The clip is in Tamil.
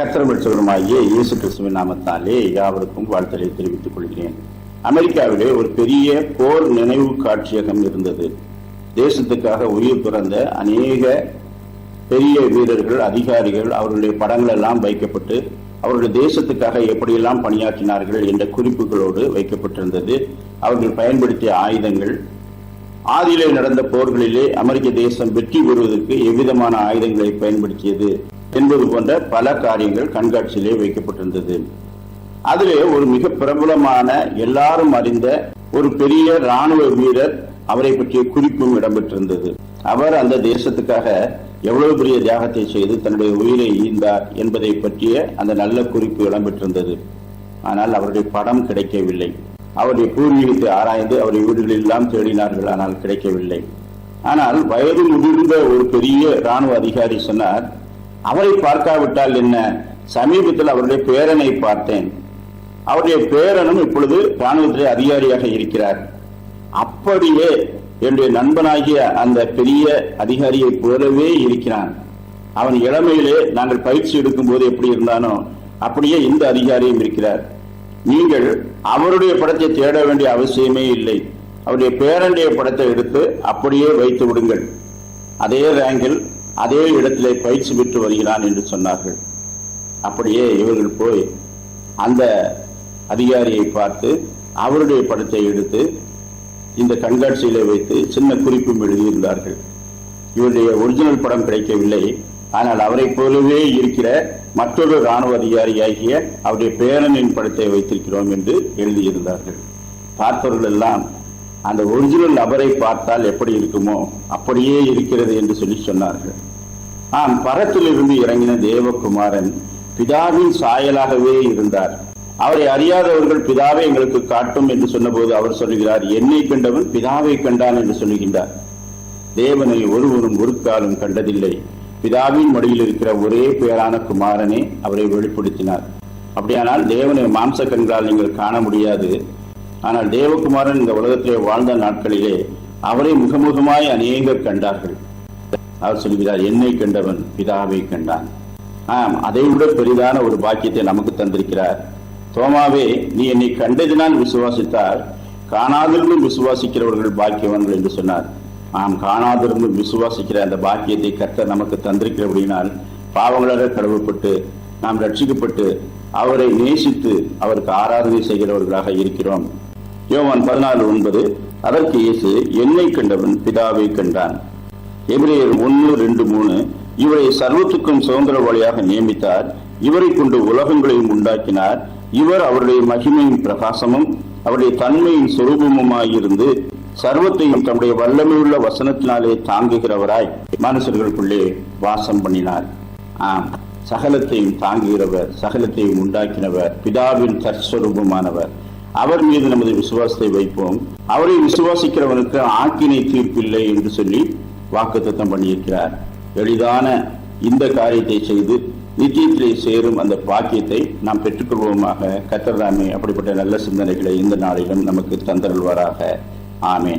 கத்திரமிச்சவருமாகிய இயேசு கிறிஸ்துவின் நாமத்தாலே யாவருக்கும் வாழ்த்தலை தெரிவித்துக் கொள்கிறேன். அமெரிக்காவிலே ஒரு பெரிய போர் நினைவு காட்சியகம் இருந்தது. தேசத்துக்காக உயிர் துறந்த அநேக பெரிய வீரர்கள் அதிகாரிகள் அவர்களுடைய படங்கள் எல்லாம் வைக்கப்பட்டு அவருடைய தேசத்துக்காக எப்படியெல்லாம் பணியாற்றினார்கள் என்ற குறிப்புகளோடு வைக்கப்பட்டிருந்தது. அவர்கள் பயன்படுத்திய ஆயுதங்கள். ஆதியிலே நடந்த போர்களிலே அமெரிக்க தேசம் வெற்றி பெறுவதற்கு எவ்விதமான ஆயுதங்களை பயன்படுத்தியது? என்பது போன்ற பல காரியங்கள் கண்காட்சியிலே வைக்கப்பட்டிருந்தது. அதிலே ஒரு மிக பிரபலமான எல்லாரும் அறிந்த ஒரு பெரிய ராணுவ வீரர் அவரை பற்றிய குறிப்பும் இடம்பெற்றிருந்தது. அவர் அந்த தேசத்துக்காக எவ்வளவு பெரிய தியாகத்தை செய்து தன்னுடைய உயிரை ஈந்தார் என்பதை பற்றிய அந்த நல்ல குறிப்பு இடம்பெற்றிருந்தது. ஆனால் அவருடைய படம் கிடைக்கவில்லை. அவருடைய பூர்வீகத்தை ஆராய்ந்து அவருடைய வீடுகளில் எல்லாம் தேடினார்கள் ஆனால் கிடைக்கவில்லை. ஆனால் வயது முதிர்ந்த ஒரு பெரிய ராணுவ அதிகாரி சொன்னார் அவரை பார்க்காவிட்டால் என்ன? சமீபத்தில் அவருடைய பேரனை பார்த்தேன். அவருடைய பேரனும் இப்பொழுது ராணுவத்திலே அதிகாரியாக இருக்கிறார். அப்படியே என்னுடைய நண்பனாகிய அந்த பெரிய அதிகாரியை போலவே இருக்கிறான். அவன் இளமையிலே நாங்கள் பயிற்சி எடுக்கும் போது எப்படி இருந்தானோ அப்படியே இந்த அதிகாரியும் இருக்கிறார். நீங்கள் அவருடைய படத்தை தேட வேண்டிய அவசியமே இல்லை. அவருடைய பேரனுடைய படத்தை எடுத்து அப்படியே வைத்து விடுங்கள். அதே ரேங்கில் அதே இடத்திலே பயிற்சி பெற்று வருகிறான் என்று சொன்னார்கள். அப்படியே இவர்கள் போய் அந்த அதிகாரியை பார்த்து அவருடைய படத்தை எடுத்து இந்த கண்காட்சியில வைத்து சின்ன குறிப்பும் எழுதியிருந்தார்கள். இவருடைய ஒரிஜினல் படம் கிடைக்கவில்லை. ஆனால் அவரை போலவே இருக்கிற மற்றொரு ராணுவ அதிகாரியாகிய அவருடைய பேரனின் படத்தை வைத்திருக்கிறோம் என்று எழுதியிருந்தார்கள். பார்த்தவர்கள் எல்லாம் அந்த ஒரிஜினல் நபரை பார்த்தால் எப்படி இருக்குமோ அப்படியே இருக்கிறது என்று சொல்லி சொன்னார்கள். ஆம் பரத்திலிருந்து இறங்கின தேவகுமாரன் பிதாவின் சாயலாகவே இருந்தார். அவரை அறியாதவர்கள் பிதாவை எங்களுக்கு காட்டும் என்று சொன்னபோது அவர் சொல்லுகிறார் என்னை கண்டவன் பிதாவை கண்டான் என்று சொல்லுகின்றார். தேவனை ஒருவரும் ஒரு காலம் கண்டதில்லை. பிதாவின் மடியில் இருக்கிற ஒரே பேரான குமாரனே அவரை வெளிப்படுத்தினார். அப்படியானால் தேவனை மாம்ச கண்களால் நீங்கள் காண முடியாது. ஆனால் தேவகுமாரன் இந்த உலகத்திலே வாழ்ந்த நாட்களிலே அவரை முகமுகமாய் அநேகர் கண்டார்கள். அவர் சொல்கிறார் என்னை கண்டவன் பிதாவை கண்டான். ஆம் அதை விட பெரிதான ஒரு பாக்கியத்தை நமக்கு தந்திருக்கிறார். தோமாவே நீ என்னை கண்டதினால் விசுவாசித்தால் காணாதிருந்தும் விசுவாசிக்கிறவர்கள் பாக்கியவான்கள் என்று சொன்னார். நாம் காணாதிருந்தும் விசுவாசிக்கிற அந்த பாக்கியத்தை கர்த்தர் நமக்கு தந்திருக்கிறபடினால் பாவங்களாக கடவுப்பட்டு நாம் ரட்சிக்கப்பட்டு அவரை நேசித்து அவருக்கு ஆராதனை செய்கிறவர்களாக இருக்கிறோம். யோவான் பதினாலு ஒன்பது அதற்கு இயேசு என்னை கண்டவன் பிதாவை கண்டான். எபிரேயர் ஒன்று ரெண்டு மூணு இவரை சர்வத்துக்கும் சுதந்திரவாளியாக நியமித்தார். இவரை கொண்டு உலகங்களையும் உண்டாக்கினார். இவர் அவருடைய மகிமையின் பிரகாசமும் அவருடைய தன்மையின் சொரூபமுமாயிருந்து சர்வத்தையும் தம்முடைய வல்லமையுள்ள வசனத்தினாலே தாங்குகிறவராய் மனுஷர்களுக்குள்ளே வாசம் பண்ணினார். ஆம் சகலத்தையும் தாங்குகிறவர் சகலத்தையும் உண்டாக்கினவர் பிதாவின் தற்ஸ்வரூபமானவர். அவர் மீது நமது விசுவாசத்தை வைப்போம். அவரை விசுவாசிக்கிறவனுக்கு ஆக்கினை தீர்ப்பில்லை என்று சொல்லி வாக்குத்தத்தம் பண்ணியிருக்கிறார். எளிதான இந்த காரியத்தை செய்து நித்தியத்திலே சேரும் அந்த பாக்கியத்தை நாம் பெற்றுக்கொள்வோமாக. கத்தர்தாமே அப்படிப்பட்ட நல்ல சிந்தனைகளை இந்த நாளிலும் நமக்கு தந்தருள்வாராக. ஆமேன்.